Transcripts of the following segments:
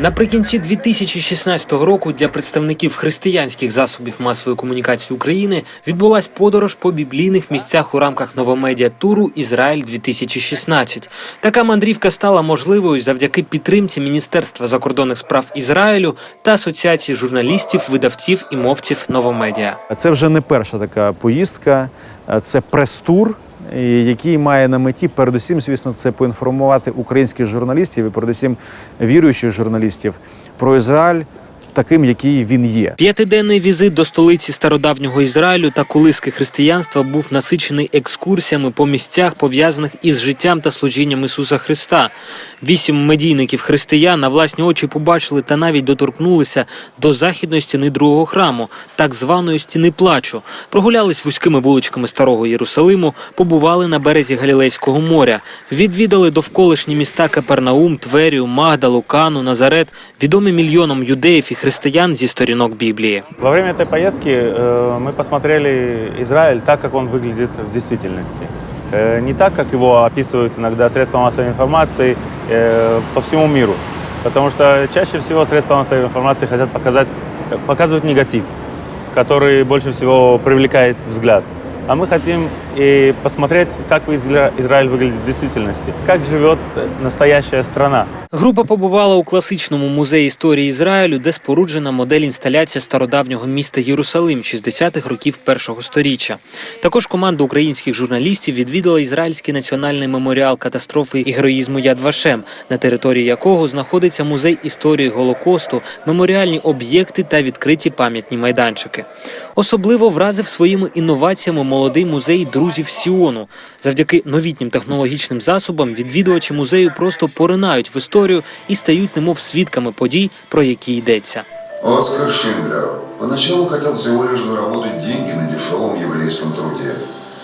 Наприкінці 2016 року для представників християнських засобів масової комунікації України відбулась подорож по біблійних місцях у рамках новомедіа туру Ізраїль 2016 Така мандрівка стала можливою завдяки підтримці Міністерства закордонних справ Ізраїлю та Асоціації журналістів, видавців і мовців новомедіа. Це вже не перша така поїздка, це прес-тур, який має на меті, передусім, звісно, це поінформувати українських журналістів і передусім віруючих журналістів про Ізраїль таким, який він є. П'ятиденний візит до столиці стародавнього Ізраїлю та колиски християнства був насичений екскурсіями по місцях, пов'язаних із життям та служінням Ісуса Христа. Вісім медійників християн на власні очі побачили та навіть доторкнулися до західної стіни другого храму, так званої стіни плачу. Прогулялись вузькими вуличками старого Єрусалиму, побували на березі Галілейського моря, відвідали довколишні міста Капернаум, Тверію, Магдалу, Кану, Назарет, відомі мільйонам юдеїв і християн зі сторінок Біблії. Во время этой поездки э, мы посмотрели Израиль так, как он выглядит в действительности. Э, не так, как его описывают иногда средства массовой информации э, по всему миру. Потому что чаще всего средства массовой информации хотят показать, э, показывают негатив, который больше всего привлекает взгляд. А мы хотим и посмотреть, как Изра- Израиль выглядит в действительности, как живет настоящая страна. Група побувала у класичному музеї історії Ізраїлю, де споруджена модель інсталяція стародавнього міста Єрусалим 60-х років першого сторіччя. Також команда українських журналістів відвідала ізраїльський національний меморіал катастрофи і героїзму Яд Вашем, на території якого знаходиться музей історії Голокосту, меморіальні об'єкти та відкриті пам'ятні майданчики. Особливо вразив своїми інноваціями молодий музей друзів Сіону. Завдяки новітнім технологічним засобам відвідувачі музею просто поринають в історію і стають немов свідками подій, про які йдеться. Оскар Шиндлер поначалу хотел всего лишь заработать деньги на дешевом еврейском труде.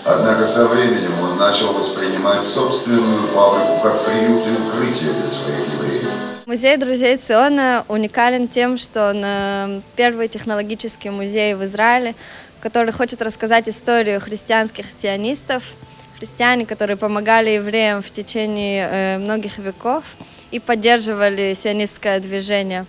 Однако со временем он начал воспринимать собственную фабрику как приют и укрытие для своих евреев. Музей друзей Циона уникален тем, что он э, первый технологический музей в Израиле, который хочет рассказать историю христианских сионистов, христиане, которые помогали евреям в течение э, многих веков и поддерживали сионистское движение.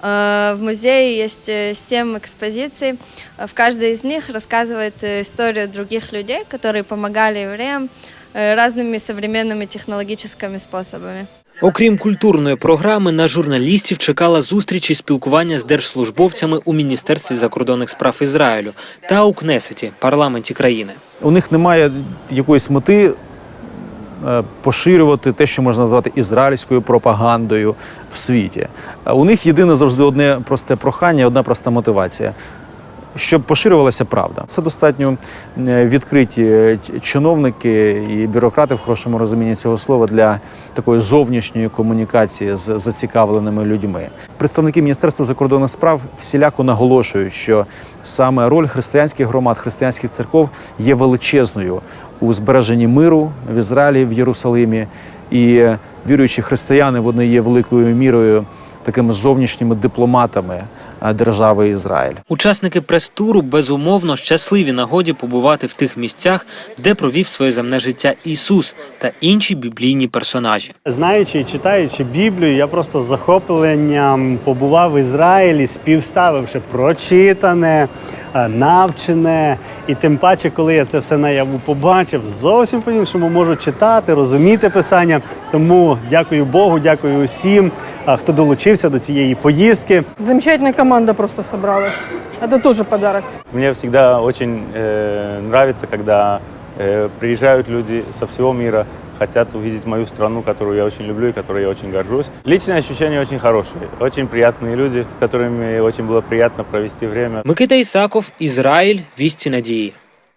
Э, В музее есть семь экспозиций. В каждой из них рассказывает историю других людей, которые помогали евреям разными современными технологическими способами. Окрім культурної програми, на журналістів чекала зустріч і спілкування з держслужбовцями у Міністерстві закордонних справ Ізраїлю та у Кнесеті, парламенті країни. У них немає якоїсь мети е, поширювати те, що можна назвати ізраїльською пропагандою в світі. Е, У них єдине завжди одне просте прохання, одна проста мотивація. Щоб поширювалася правда, це достатньо е, відкриті е, чиновники і бюрократи в хорошому розумінні цього слова для такої зовнішньої комунікації з зацікавленими людьми. Представники Міністерства закордонних справ всіляко наголошують, що саме роль християнських громад, християнських церков є величезною у збереженні миру в Ізраїлі, в Єрусалимі. І е, віруючі християни вони є великою мірою такими зовнішніми дипломатами держави Ізраїль. Учасники прес-туру безумовно щасливі нагоді побувати в тих місцях, де провів своє земне життя Ісус та інші біблійні персонажі. Знаючи і читаючи Біблію, я просто з захопленням побував в Ізраїлі, співставивши прочитане, е, навчене. І тим паче, коли я це все наяву побачив, зовсім по-іншому можу читати, розуміти писання. Тому дякую Богу, дякую усім, е, хто долучився до цієї поїздки. Замечательная команда просто собралась. Это тоже подарок. Мне всегда очень э, нравится, когда э, приезжают люди со всего мира, хотят увидеть мою страну, которую я очень люблю и которой я очень горжусь. Личные ощущения очень хорошие, очень приятные люди, с которыми очень было приятно провести время. Микита Ісаков, Ізраїль, вісті надії.